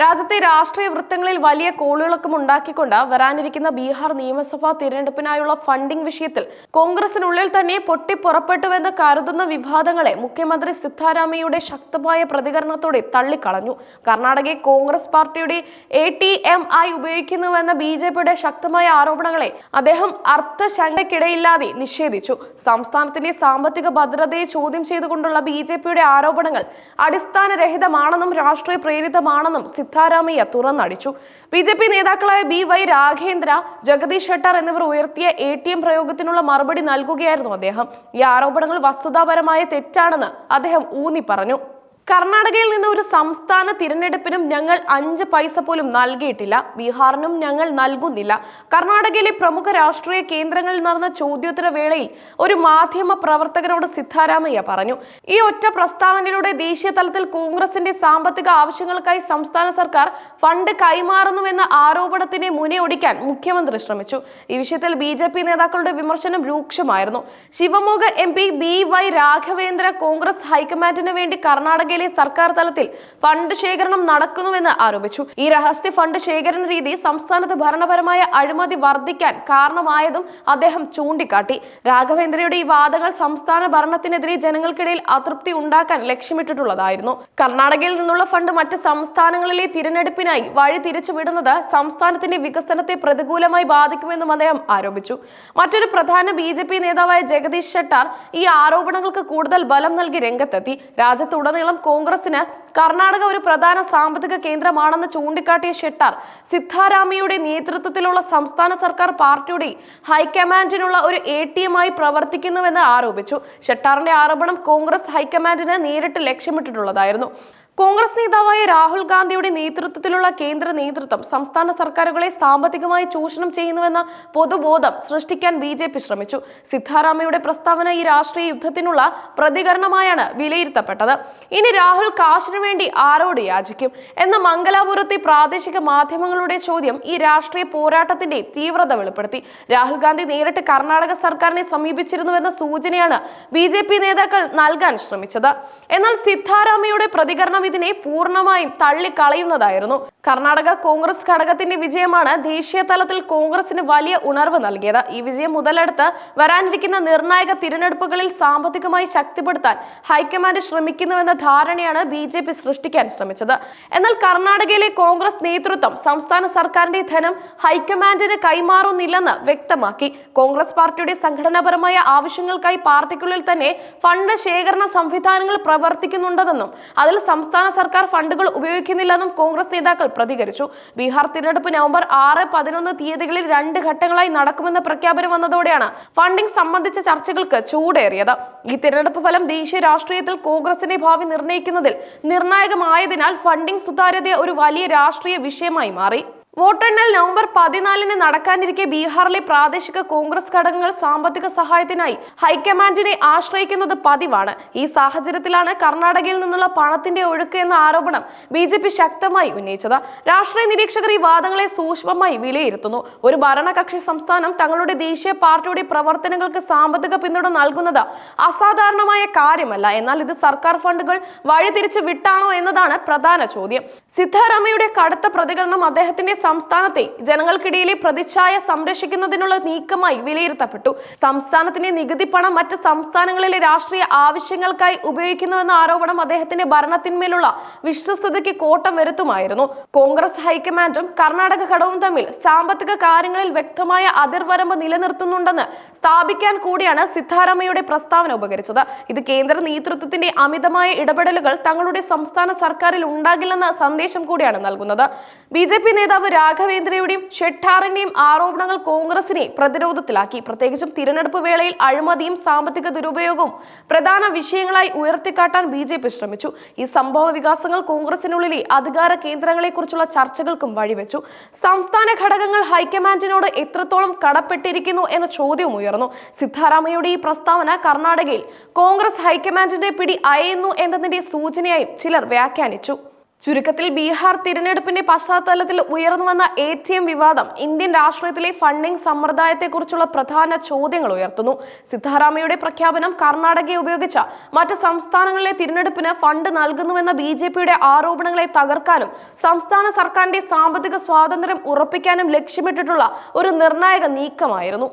രാജ്യത്തെ രാഷ്ട്രീയ വൃത്തങ്ങളിൽ വലിയ കോളിളക്കം ഉണ്ടാക്കിക്കൊണ്ട് വരാനിരിക്കുന്ന ബീഹാർ നിയമസഭാ തിരഞ്ഞെടുപ്പിനായുള്ള ഫണ്ടിംഗ് വിഷയത്തിൽ കോൺഗ്രസിനുള്ളിൽ തന്നെ പൊട്ടിപ്പുറപ്പെട്ടുവെന്ന് കരുതുന്ന വിവാദങ്ങളെ മുഖ്യമന്ത്രി സിദ്ധാരാമയ്യയുടെ ശക്തമായ പ്രതികരണത്തോടെ തള്ളിക്കളഞ്ഞു. കർണാടകയെ കോൺഗ്രസ് പാർട്ടിയുടെ എ ടി എം ആയി ഉപയോഗിക്കുന്നുവെന്ന ബി ജെ പിയുടെ ശക്തമായ ആരോപണങ്ങളെ അദ്ദേഹം അർത്ഥശങ്കയ്ക്കിടയില്ലാതെ നിഷേധിച്ചു. സംസ്ഥാനത്തിന്റെ സാമ്പത്തിക ഭദ്രതയെ ചോദ്യം ചെയ്തുകൊണ്ടുള്ള ബി ജെ പിയുടെ ആരോപണങ്ങൾ അടിസ്ഥാനരഹിതമാണെന്നും രാഷ്ട്രീയ പ്രേരിതമാണെന്നും സിദ്ധാരാമയ്യ തുറന്നടിച്ചു. ബി ജെ പി നേതാക്കളായ ബി വൈ രാഘേന്ദ്ര ജഗദീഷ് ഷെട്ടാർ എന്നിവർ ഉയർത്തിയ എ ടി എം പ്രയോഗത്തിനുള്ള മറുപടി നൽകുകയായിരുന്നു അദ്ദേഹം. ഈ ആരോപണങ്ങൾ വസ്തുതാപരമായ തെറ്റാണെന്ന് അദ്ദേഹം ഊന്നി പറഞ്ഞു കർണാടകയിൽ നിന്ന് ഒരു സംസ്ഥാന തിരഞ്ഞെടുപ്പിനും ഞങ്ങൾ അഞ്ച് പൈസ പോലും നൽകിയിട്ടില്ല. ബീഹാറിനും ഞങ്ങൾ നൽകുന്നില്ല. കർണാടകയിലെ പ്രമുഖ രാഷ്ട്രീയ കേന്ദ്രങ്ങളിൽ നടന്ന ചോദ്യോത്തര വേളയിൽ ഒരു മാധ്യമ പ്രവർത്തകനോട് സിദ്ധാരാമയ്യ പറഞ്ഞു ഈ ഒറ്റ പ്രസ്താവനയിലൂടെ ദേശീയ തലത്തിൽ കോൺഗ്രസിന്റെ സാമ്പത്തിക ആവശ്യങ്ങൾക്കായി സംസ്ഥാന സർക്കാർ ഫണ്ട് കൈമാറുന്നുവെന്ന ആരോപണത്തിനെ മുനയൊടിക്കാൻ മുഖ്യമന്ത്രി ശ്രമിച്ചു. ഈ വിഷയത്തിൽ ബി നേതാക്കളുടെ വിമർശനം രൂക്ഷമായിരുന്നു. Shivamogga M P B Y Raghavendra Congress ഹൈക്കമാൻഡിന് വേണ്ടി കർണാടകയിലെ സർക്കാർ തലത്തിൽ ഫണ്ട് ശേഖരണം നടക്കുന്നുവെന്ന് ആരോപിച്ചു. ഈ രഹസ്യ ഫണ്ട് ശേഖരണ രീതി സംസ്ഥാനത്ത് ഭരണപരമായ അഴിമതി വർദ്ധിക്കാൻ കാരണമായതും അദ്ദേഹം ചൂണ്ടിക്കാട്ടി. രാഘവേന്ദ്രയുടെ ഈ വാദങ്ങൾ സംസ്ഥാന ഭരണത്തിനെതിരെ ജനങ്ങൾക്കിടയിൽ അതൃപ്തി ഉണ്ടാക്കാൻ ലക്ഷ്യമിട്ടിട്ടുള്ളതായിരുന്നു. കർണാടകയിൽ നിന്നുള്ള ഫണ്ട് മറ്റ് സംസ്ഥാനങ്ങളിലെ തിരഞ്ഞെടുപ്പിനായി വഴി തിരിച്ചുവിടുന്നത് സംസ്ഥാനത്തിന്റെ വികസനത്തെ പ്രതികൂലമായി ബാധിക്കുമെന്നും അദ്ദേഹം ആരോപിച്ചു. മറ്റൊരു പ്രധാന ബി ജെ പി നേതാവായ ജഗദീഷ് ഷെട്ടാർ ഈ ആരോപണങ്ങൾക്ക് കൂടുതൽ ബലം നൽകി രംഗത്തെത്തി. രാജ്യത്തുടനീളം കോൺഗ്രസിന് കർണാടക ഒരു പ്രധാന സാമ്പത്തിക കേന്ദ്രമാണെന്ന് ചൂണ്ടിക്കാട്ടിയ ഷെട്ടാർ സിദ്ധാരാമയുടെ നേതൃത്വത്തിലുള്ള സംസ്ഥാന സർക്കാർ പാർട്ടിയുടെ ഹൈക്കമാൻഡിനുള്ള ഒരു എ ടി എമ്മായി പ്രവർത്തിക്കുന്നുവെന്ന് ആരോപിച്ചു. ഷെട്ടാറിന്റെ ആരോപണം കോൺഗ്രസ് ഹൈക്കമാൻഡിന് നേരിട്ട് ലക്ഷ്യമിട്ടിട്ടുള്ളതായിരുന്നു. കോൺഗ്രസ് നേതാവായ രാഹുൽ ഗാന്ധിയുടെ നേതൃത്വത്തിലുള്ള കേന്ദ്ര നേതൃത്വം സംസ്ഥാന സർക്കാരുകളെ സാമ്പത്തികമായി ചൂഷണം ചെയ്യുന്നുവെന്ന പൊതുബോധം സൃഷ്ടിക്കാൻ ബി ജെ പി ശ്രമിച്ചു. സിദ്ധാരാമയുടെ പ്രസ്താവന ഈ രാഷ്ട്രീയ യുദ്ധത്തിനുള്ള പ്രതികരണമായാണ് വിലയിരുത്തപ്പെട്ടത്. ഇനി രാഹുൽ കാശിനു വേണ്ടി ആരോട് യാചിക്കും? എന്ന മംഗലാപുരത്തെ പ്രാദേശിക മാധ്യമങ്ങളുടെ ചോദ്യം ഈ രാഷ്ട്രീയ പോരാട്ടത്തിന്റെ തീവ്രത വെളിപ്പെടുത്തി. രാഹുൽ ഗാന്ധി നേരിട്ട് കർണാടക സർക്കാരിനെ സമീപിച്ചിരുന്നുവെന്ന സൂചനയാണ് ബി നേതാക്കൾ നൽകാൻ ശ്രമിച്ചത്. എന്നാൽ സിദ്ധാരാമയുടെ പ്രതികരണം ഇതിനെ പൂർണമായും തള്ളിക്കളയുന്നതായിരുന്നു. കർണാടക കോൺഗ്രസ് ഘടകത്തിന്റെ വിജയമാണ് ദേശീയ തലത്തിൽ കോൺഗ്രസിന് വലിയ ഉണർവ് നൽകിയത്. ഈ വിജയം മുതലെടുത്ത് വരാനിരിക്കുന്ന നിർണായക തിരഞ്ഞെടുപ്പുകളിൽ സാമ്പത്തികമായി ശക്തിപ്പെടുത്താൻ ഹൈക്കമാൻഡ് ശ്രമിക്കുന്നുവെന്ന ധാരണയാണ് ബി ജെ പി സൃഷ്ടിക്കാൻ ശ്രമിച്ചത്. എന്നാൽ കർണാടകയിലെ കോൺഗ്രസ് നേതൃത്വം സംസ്ഥാന സർക്കാരിന്റെ ധനം ഹൈക്കമാൻഡിന് കൈമാറുന്നില്ലെന്ന് വ്യക്തമാക്കി. കോൺഗ്രസ് പാർട്ടിയുടെ സംഘടനാപരമായ ആവശ്യങ്ങൾക്കായി പാർട്ടിക്കുള്ളിൽ തന്നെ ഫണ്ട് ശേഖരണ സംവിധാനങ്ങൾ പ്രവർത്തിക്കുന്നുണ്ടെന്നും അതിൽ സംസ്ഥാന സർക്കാർ ഫണ്ടുകൾ ഉപയോഗിക്കുന്നില്ലെന്നും കോൺഗ്രസ് നേതാക്കൾ പ്രതികരിച്ചു. ബീഹാർ തിരഞ്ഞെടുപ്പ് നവംബർ ആറ് പതിനൊന്ന് തീയതികളിൽ രണ്ട് ഘട്ടങ്ങളായി നടക്കുമെന്ന പ്രഖ്യാപനം വന്നതോടെയാണ് ഫണ്ടിംഗ് സംബന്ധിച്ച ചർച്ചകൾക്ക് ചൂടേറിയത്. ഈ തിരഞ്ഞെടുപ്പ് ഫലം ദേശീയ രാഷ്ട്രീയത്തിൽ കോൺഗ്രസിന്റെ ഭാവി നിർണയിക്കുന്നതിൽ നിർണായകമായതിനാൽ ഫണ്ടിംഗ് സുതാര്യത ഒരു വലിയ രാഷ്ട്രീയ വിഷയമായി മാറി. വോട്ടെണ്ണൽ നവംബർ പതിനാലിന് നടക്കാനിരിക്കെ ബീഹാറിലെ പ്രാദേശിക കോൺഗ്രസ് ഘടകങ്ങൾ സാമ്പത്തിക സഹായത്തിനായി ഹൈക്കമാൻഡിനെ ആശ്രയിക്കുന്നത് പതിവാണ്. ഈ സാഹചര്യത്തിലാണ് കർണാടകയിൽ നിന്നുള്ള പണത്തിന്റെ ഒഴുക്ക് എന്ന ആരോപണം ബി ശക്തമായി ഉന്നയിച്ചത്. രാഷ്ട്രീയ നിരീക്ഷകർ ഈ വാദങ്ങളെ സൂക്ഷ്മമായി വിലയിരുത്തുന്നു. ഒരു ഭരണകക്ഷി സംസ്ഥാനം തങ്ങളുടെ ദേശീയ പാർട്ടിയുടെ പ്രവർത്തനങ്ങൾക്ക് സാമ്പത്തിക പിന്തുണ നൽകുന്നത് അസാധാരണമായ കാര്യമല്ല. എന്നാൽ ഇത് സർക്കാർ ഫണ്ടുകൾ വഴിതിരിച്ച് വിട്ടാണോ എന്നതാണ് പ്രധാന ചോദ്യം. സിദ്ധാരാമയുടെ കടുത്ത പ്രതികരണം അദ്ദേഹത്തിന്റെ സംസ്ഥാനത്തെ ജനങ്ങൾക്കിടയിലെ പ്രതിച്ഛായ സംരക്ഷിക്കുന്നതിനുള്ള നീക്കമായി വിലയിരുത്തപ്പെട്ടു. സംസ്ഥാനത്തിന്റെ നികുതി പണം മറ്റ് സംസ്ഥാനങ്ങളിലെ രാഷ്ട്രീയ ആവശ്യങ്ങൾക്കായി ഉപയോഗിക്കുന്നുവെന്ന ആരോപണം അദ്ദേഹത്തിന്റെ ഭരണത്തിന്മേലുള്ള വിശ്വസ്തതയ്ക്ക് കോട്ടം വരുത്തുമായിരുന്നു. കോൺഗ്രസ് ഹൈക്കമാൻഡും കർണാടക ഘടകവും തമ്മിൽ സാമ്പത്തിക കാര്യങ്ങളിൽ വ്യക്തമായ അതിർവരമ്പ് നിലനിർത്തുന്നുണ്ടെന്ന് സ്ഥാപിക്കാൻ കൂടിയാണ് സിദ്ധാരാമയുടെ പ്രസ്താവന ഉപകരിച്ചത്. ഇത് കേന്ദ്ര നേതൃത്വത്തിന്റെ അമിതമായ ഇടപെടലുകൾ തങ്ങളുടെ സംസ്ഥാന സർക്കാരിൽ ഉണ്ടാകില്ലെന്ന സന്ദേശം കൂടിയാണ് നൽകുന്നത്. ബി നേതാവ് രാഘവേന്ദ്രയുടെയും ഷെട്ടാറിന്റെയും ആരോപണങ്ങൾ കോൺഗ്രസിനെ പ്രതിരോധത്തിലാക്കി. പ്രത്യേകിച്ചും തിരഞ്ഞെടുപ്പ് വേളയിൽ അഴിമതിയും സാമ്പത്തിക ദുരുപയോഗവും പ്രധാന വിഷയങ്ങളായി ഉയർത്തിക്കാട്ടാൻ ബി ജെ പി ശ്രമിച്ചു. ഈ സംഭവ വികാസങ്ങൾ കോൺഗ്രസിനുള്ളിലെ അധികാര കേന്ദ്രങ്ങളെക്കുറിച്ചുള്ള ചർച്ചകൾക്കും വഴിവെച്ചു. സംസ്ഥാന ഘടകങ്ങൾ ഹൈക്കമാൻഡിനോട് എത്രത്തോളം കടപ്പെട്ടിരിക്കുന്നു എന്ന ചോദ്യവും ഉയർന്നു. സിദ്ധാരാമയുടെ ഈ പ്രസ്താവന കർണാടകയിൽ കോൺഗ്രസ് ഹൈക്കമാൻഡിന്റെ പിടി അയയുന്നു എന്നതിന്റെ സൂചനയായും ചിലർ വ്യാഖ്യാനിച്ചു. ചുരുക്കത്തിൽ ബീഹാർ തിരഞ്ഞെടുപ്പിന്റെ പശ്ചാത്തലത്തിൽ ഉയർന്നു വന്ന എ ടി എം വിവാദം ഇന്ത്യൻ രാഷ്ട്രീയത്തിലെ ഫണ്ടിംഗ് സമ്പ്രദായത്തെക്കുറിച്ചുള്ള പ്രധാന ചോദ്യങ്ങൾ ഉയർത്തുന്നു. സിദ്ധാരാമയുടെ പ്രഖ്യാപനം കർണാടകയെ ഉപയോഗിച്ച മറ്റ് സംസ്ഥാനങ്ങളിലെ തിരഞ്ഞെടുപ്പിന് ഫണ്ട് നൽകുന്നുവെന്ന ബി ജെ പിയുടെ ആരോപണങ്ങളെ തകർക്കാനും സംസ്ഥാന സർക്കാരിന്റെ സാമ്പത്തിക സ്വാതന്ത്ര്യം ഉറപ്പിക്കാനും ലക്ഷ്യമിട്ടിട്ടുള്ള ഒരു നിർണായക നീക്കമായിരുന്നു.